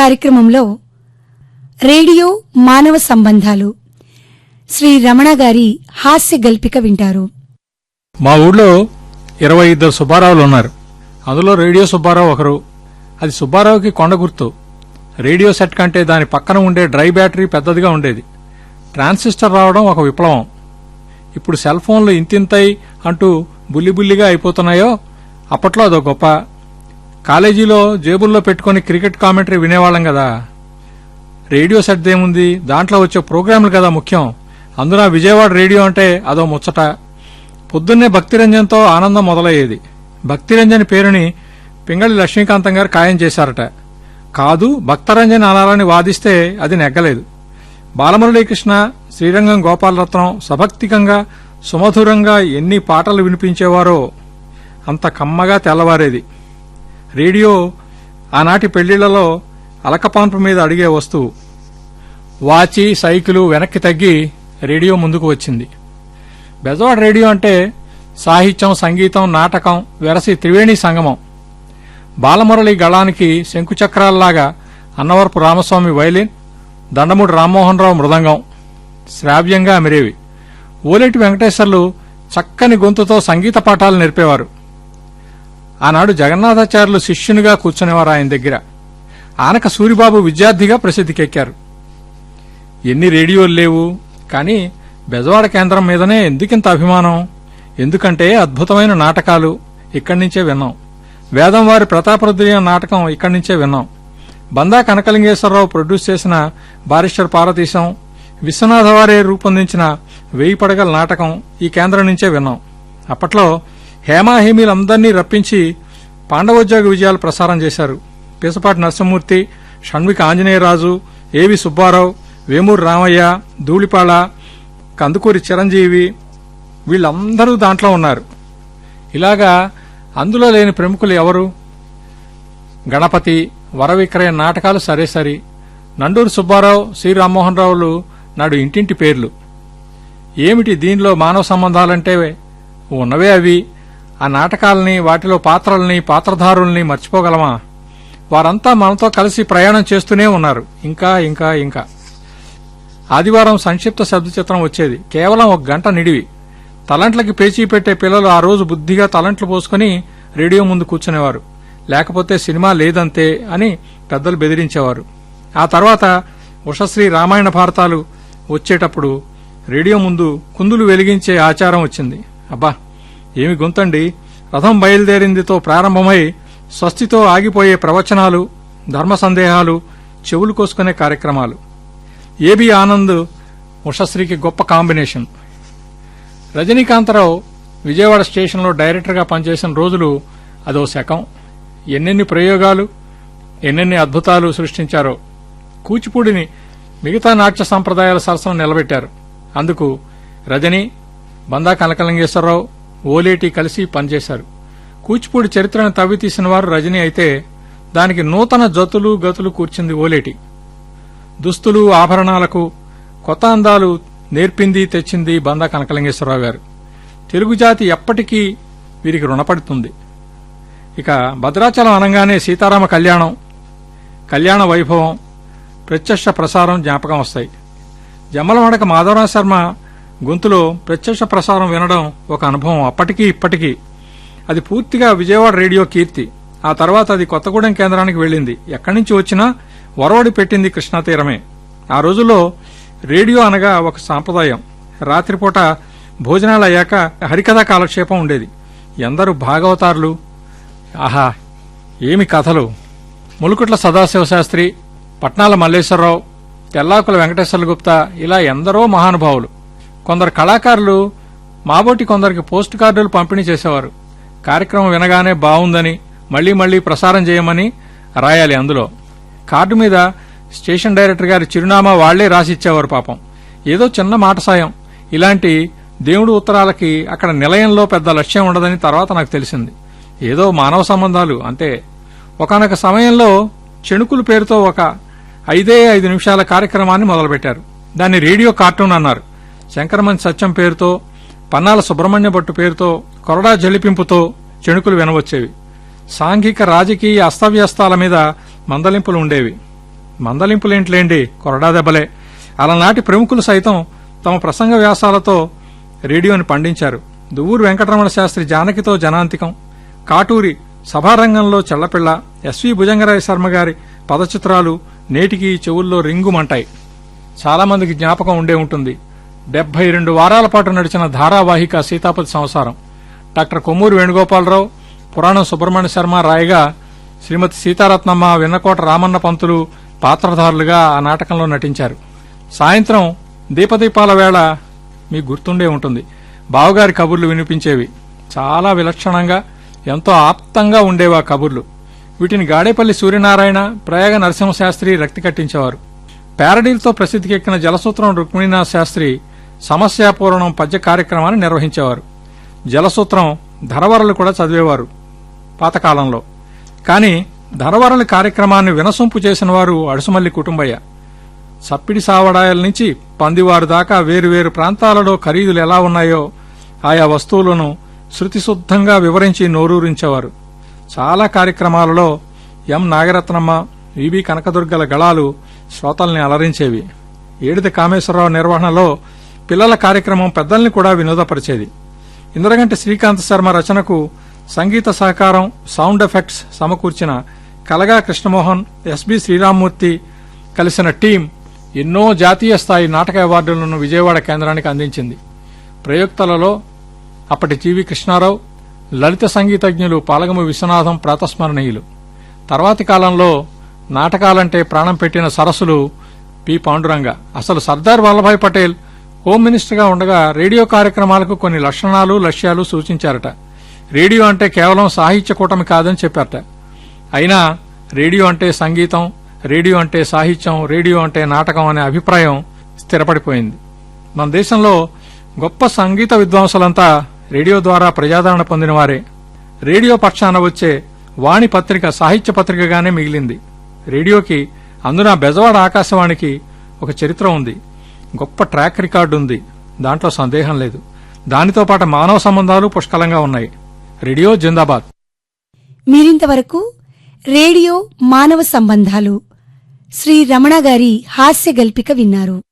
కార్యక్రమంలో రేడియో మానవ సంబంధాలు శ్రీ రమణ గారి హాస్య గల్పిక వింటారు. మా ఊళ్ళో ఇరవై ఇద్దరు సుబ్బారావులు ఉన్నారు. అందులో రేడియో సుబ్బారావు ఒకరు. అది సుబ్బారావుకి కొండ గుర్తు. రేడియో సెట్ కంటే దాని పక్కన ఉండే డ్రై బ్యాటరీ పెద్దదిగా ఉండేది. ట్రాన్సిస్టర్ రావడం ఒక విప్లవం. ఇప్పుడు సెల్ ఫోన్లు ఇంతింతై అంటూ బుల్లిబుల్లిగా అయిపోతున్నాయో అప్పట్లో అదో గొప్ప. కాలేజీలో జేబుల్లో పెట్టుకుని క్రికెట్ కామెంటరీ వినేవాళ్ళం కదా రేడియో సెట్ ఏముంది? దాంట్లో వచ్చే ప్రోగ్రాంలు కదా ముఖ్యం. అందున విజయవాడ రేడియో అంటే అదో ముచ్చట. పొద్దున్నే భక్తిరంజన్తో ఆనందం మొదలయ్యేది. భక్తిరంజన్ పేరుని పింగళి లక్ష్మీకాంతం గారు ఖాయం చేశారట. కాదు భక్తరంజన్ అనాలని వాదిస్తే అది నెగ్గలేదు. బాలమురళీకృష్ణ శ్రీరంగం గోపాలరత్నం సభక్తికంగా సుమధురంగా ఎన్ని పాటలు వినిపించేవారో అంత కమ్మగా తెల్లవారేది. రేడియో ఆనాటి పెళ్ళిళ్ళలో అలకపాన్పు మీద అడిగే వస్తువు. వాచి సైకిలు వెనక్కి తగ్గి రేడియో ముందుకు వచ్చింది. బెజవాడ రేడియో అంటే సాహిత్యం సంగీతం నాటకం వెరసి త్రివేణి సంగమం. బాలమురళి గళానికి శంకుచక్రాల్లాగా అన్నవరపు రామస్వామి వైలిన్ దండమూడి రామ్మోహన్ రావు మృదంగం శ్రావ్యంగా అమిరేవి. ఓలేటి వెంకటేశ్వర్లు చక్కని గొంతుతో సంగీత పాఠాలు నేర్పేవారు. ఆనాడు జగన్నాథాచార్యులు శిష్యునిగా కూర్చునేవారు ఆయన దగ్గర. ఆనక సూరిబాబు విద్యార్థిగా ప్రసిద్ధికెక్కారు. ఎన్ని రేడియోలు లేవు కానీ బెజవాడ కేంద్రం మీదనే ఎందుకింత అభిమానం? ఎందుకంటే అద్భుతమైన నాటకాలు ఇక్కడి నుంచే విన్నాం. వేదం వారి ప్రతాపరుద్రీయ నాటకం ఇక్కడి నుంచే విన్నాం. బందా కనకలింగేశ్వరరావు ప్రొడ్యూస్ చేసిన బారిస్టర్ పారతీశం విశ్వనాథ వారే రూపొందించిన వేయి పడగల నాటకం ఈ కేంద్రం నుంచే విన్నాం. అప్పట్లో హేమాహేమీలందరినీ రప్పించి పాండవోద్యోగ విజయాలు ప్రసారం చేశారు. పీసపాటి నరసింహమూర్తి షణ్విక ఆంజనేయరాజు ఏవి సుబ్బారావు వేమూరు రామయ్య ధూళిపాళ కందుకూరి చిరంజీవి వీళ్ళందరూ దాంట్లో ఉన్నారు. ఇలాగా అందులో లేని ప్రముఖులు ఎవరు? గణపతి వరవిక్రయ నాటకాలు సరే సరి నండూరు సుబ్బారావు శ్రీరామ్మోహన్ రావులు నాడు ఇంటింటి పేర్లు. ఏమిటి దీనిలో మానవ సంబంధాలంటే ఉన్నవే అవి? ఆ నాటకాలని వాటిలో పాత్రల్ని పాత్రధారుల్ని మర్చిపోగలమా? వారంతా మనతో కలిసి ప్రయాణం చేస్తూనే ఉన్నారు. ఇంకా ఇంకా ఇంకా. ఆదివారం సంక్షిప్త శబ్ద చిత్రం వచ్చేది. కేవలం ఒక గంట నిడివి. తలంట్లకి పేచీ పెట్టే పిల్లలు ఆ రోజు బుద్ధిగా తలంట్లు పోసుకుని రేడియో ముందు కూర్చునేవారు. లేకపోతే సినిమా లేదంతే అని పెద్దలు బెదిరించేవారు. ఆ తర్వాత ఉషశ్రీ రామాయణ భారతాలు వచ్చేటప్పుడు రేడియో ముందు కుందులు వెలిగించే ఆచారం వచ్చింది. అబ్బా! ఏమి గొంతండి? రథం బయలుదేరిందితో ప్రారంభమై స్వస్తితో ఆగిపోయే ప్రవచనాలు ధర్మ సందేహాలు చెవులు కోసుకునే కార్యక్రమాలు. ఏబి ఆనంద్ ఉషశ్రీకి గొప్ప కాంబినేషన్. రజనీకాంతరావు విజయవాడ స్టేషన్లో డైరెక్టర్గా పనిచేసిన రోజులు అదో శకం. ఎన్నెన్ని ప్రయోగాలు ఎన్నెన్ని అద్భుతాలు సృష్టించారో. కూచిపూడిని మిగతా నాట్య సంప్రదాయాల సరసన నిలబెట్టారు. అందుకు రజని బందా కనకలింగేశ్వరరావు ఓలేటి కలిసి పనిచేశారు. కూచిపూడి చరిత్రను తవ్వి తీసిన వారు రజని అయితే దానికి నూతన జతులు గతులు కూర్చింది ఓలేటి. దుస్తులు ఆభరణాలకు కొత్త అందాలు నేర్పింది తెచ్చింది బంద కనకలింగేశ్వరరావు గారు. తెలుగు జాతి ఎప్పటికీ వీరికి రుణపడుతుంది. ఇక భద్రాచలం అనగానే సీతారామ కళ్యాణం కళ్యాణ వైభవం ప్రత్యక్ష ప్రసారం జ్ఞాపకం వస్తాయి. జమ్మలవాడక మాధవరావు శర్మ గొంతులో ప్రత్యక్ష ప్రసారం వినడం ఒక అనుభవం. అప్పటికీ ఇప్పటికీ. అది పూర్తిగా విజయవాడ రేడియో కీర్తి. ఆ తర్వాత అది కొత్తగూడెం కేంద్రానికి వెళ్ళింది. ఎక్కడి నుంచి వచ్చినా వరవడి పెట్టింది కృష్ణా తీరమే. ఆ రోజుల్లో రేడియో అనగా ఒక సాంప్రదాయం. రాత్రిపూట భోజనాలు అయ్యాక హరికథా కాలక్షేపం ఉండేది. ఎందరు భాగవతారులు. ఆహా ఏమి కథలు. ములుకుట్ల సదాశివ శాస్త్రి పట్నాల మల్లేశ్వరరావు తెల్లాకుల వెంకటేశ్వర గుప్తా ఇలా ఎందరో మహానుభావులు. కొందరు కళాకారులు మాబోటి కొందరికి పోస్ట్ కార్డులు పంపిణీ చేసేవారు. కార్యక్రమం వినగానే బావుందని మళ్ళీ మళ్ళీ ప్రసారం చేయమని రాయాలి అందులో. కార్డు మీద స్టేషన్ డైరెక్టర్ గారి చిరునామా వాళ్ళే రాసిచ్చేవారు పాపం. ఏదో చిన్న మాట సాయం. ఇలాంటి దేవుడు ఉత్తరాలకి అక్కడ నిలయంలో పెద్ద లక్ష్యం ఉండదని తర్వాత నాకు తెలిసింది. ఏదో మానవ సంబంధాలు అంతే. ఒకనొక సమయంలో చెణుకుల పేరుతో ఒక ఐదే ఐదు నిమిషాల కార్యక్రమాన్ని మొదలుపెట్టారు. దాన్ని రేడియో కార్టూన్ అన్నారు. శంకరమణి సత్యం పేరుతో పన్నాల సుబ్రహ్మణ్య భట్టు పేరుతో కొరడా జలిపింపుతో చెణుకులు వినవచ్చేవి. సాంఘిక రాజకీయ అస్తవ్యస్తాల మీద మందలింపులు ఉండేవి. మందలింపులేంట్లేండి కొరడా దెబ్బలే. అలనాటి ప్రముఖులు సైతం తమ ప్రసంగ వ్యాసాలతో రేడియోని పండించారు. దువ్వూరు వెంకటరమణ శాస్త్రి జానకితో జనాంతికం. కాటూరి సభారంగంలో చెళ్ళపిళ్ళ ఎస్వి భుజంగరాయ శర్మ గారి పదచిత్రాలు నేటికి చెవుల్లో రింగుమంటాయి. చాలామందికి జ్ఞాపకం ఉండే ఉంటుంది. డెబ్బై రెండు వారాల పాటు నడిచిన ధారావాహిక సీతాపతి సంసారం డాక్టర్ కొమ్మూరి వేణుగోపాలరావు పురాణం సుబ్రహ్మణ్య శర్మ రాయగా శ్రీమతి సీతారత్నమ్మ విన్నకోట రామన్న పంతులు పాత్రధారులుగా ఆ నాటకంలో నటించారు. సాయంత్రం దీపదీపాల వేళ మీకు గుర్తుండే ఉంటుంది. బావగారి కబుర్లు వినిపించేవి. చాలా విలక్షణంగా ఎంతో ఆప్తంగా ఉండేవి ఆ కబుర్లు. వీటిని గాడేపల్లి సూర్యనారాయణ ప్రయాగ నరసింహశాస్త్రి రక్తి కట్టించేవారు. ప్యారడీలతో ప్రసిద్ధికెక్కిన జలసూత్రం రుక్మిణీనాథ్ శాస్త్రి సమస్యాపూరణం పద్య కార్యక్రమాన్ని నిర్వహించేవారు. జలసూత్రం ధరవరలు కూడా చదివేవారు పాతకాలంలో. కానీ ధరవరల కార్యక్రమాన్ని వినసొంపు చేసిన వారు అడుసుమల్లి కుటుంబయ్య. సప్పిడి సావడాయల నుంచి పందివారు దాకా వేరువేరు ప్రాంతాలలో ఖరీదులు ఎలా ఉన్నాయో ఆయా వస్తువులను శృతిశుద్ధంగా వివరించి నోరూరించేవారు. చాలా కార్యక్రమాలలో ఎం. నాగరత్నమ్మ విబి కనకదుర్గల గళాలు శ్రోతల్ని అలరించేవి. ఏడిది కామేశ్వరరావు నిర్వహణలో పిల్లల కార్యక్రమం పెద్దల్ని కూడా వినోదపరిచేది. ఇంద్రగంటి శ్రీకాంత్ శర్మ రచనకు సంగీత సహకారం సౌండ్ ఎఫెక్ట్స్ సమకూర్చిన కలగా కృష్ణమోహన్ ఎస్బి శ్రీరామ్మూర్తి కలిసిన టీం ఎన్నో జాతీయ స్థాయి నాటక అవార్డులను విజయవాడ కేంద్రానికి అందించింది. ప్రయోక్తలలో అప్పటి జీవి కృష్ణారావు లలిత సంగీతజ్ఞులు పాలగము విశ్వనాథం ప్రాతస్మరణీయులు. తర్వాతి కాలంలో నాటకాలంటే ప్రాణం పెట్టిన సరస్సులు పి. పాండురంగ. అసలు సర్దార్ వల్లభాయ్ పటేల్ హోమ్ మినిస్టర్గా ఉండగా రేడియో కార్యక్రమాలకు కొన్ని లక్షణాలు లక్ష్యాలు సూచించారట. రేడియో అంటే కేవలం సాహిత్య కూటమి కాదని చెప్పారట. అయినా రేడియో అంటే సంగీతం రేడియో అంటే సాహిత్యం రేడియో అంటే నాటకం అనే అభిప్రాయం స్థిరపడిపోయింది. మన దేశంలో గొప్ప సంగీత విద్వాంసులంతా రేడియో ద్వారా ప్రజాదరణ పొందినవారే. రేడియో పక్షాన వచ్చే వాణి పత్రిక సాహిత్య పత్రికగానే మిగిలింది. రేడియోకి అందున బెజవాడ ఆకాశవాణికి ఒక చరిత్ర ఉంది. గొప్ప ట్రాక్ రికార్డు ఉంది. దాంట్లో సందేహం లేదు. దానితో పాటు మానవ సంబంధాలు పుష్కలంగా ఉన్నాయి. రేడియో జిందాబాద్. మీరింతవరకు రేడియో మానవ సంబంధాలు శ్రీ రమణ గారి హాస్య గల్పిక విన్నారు.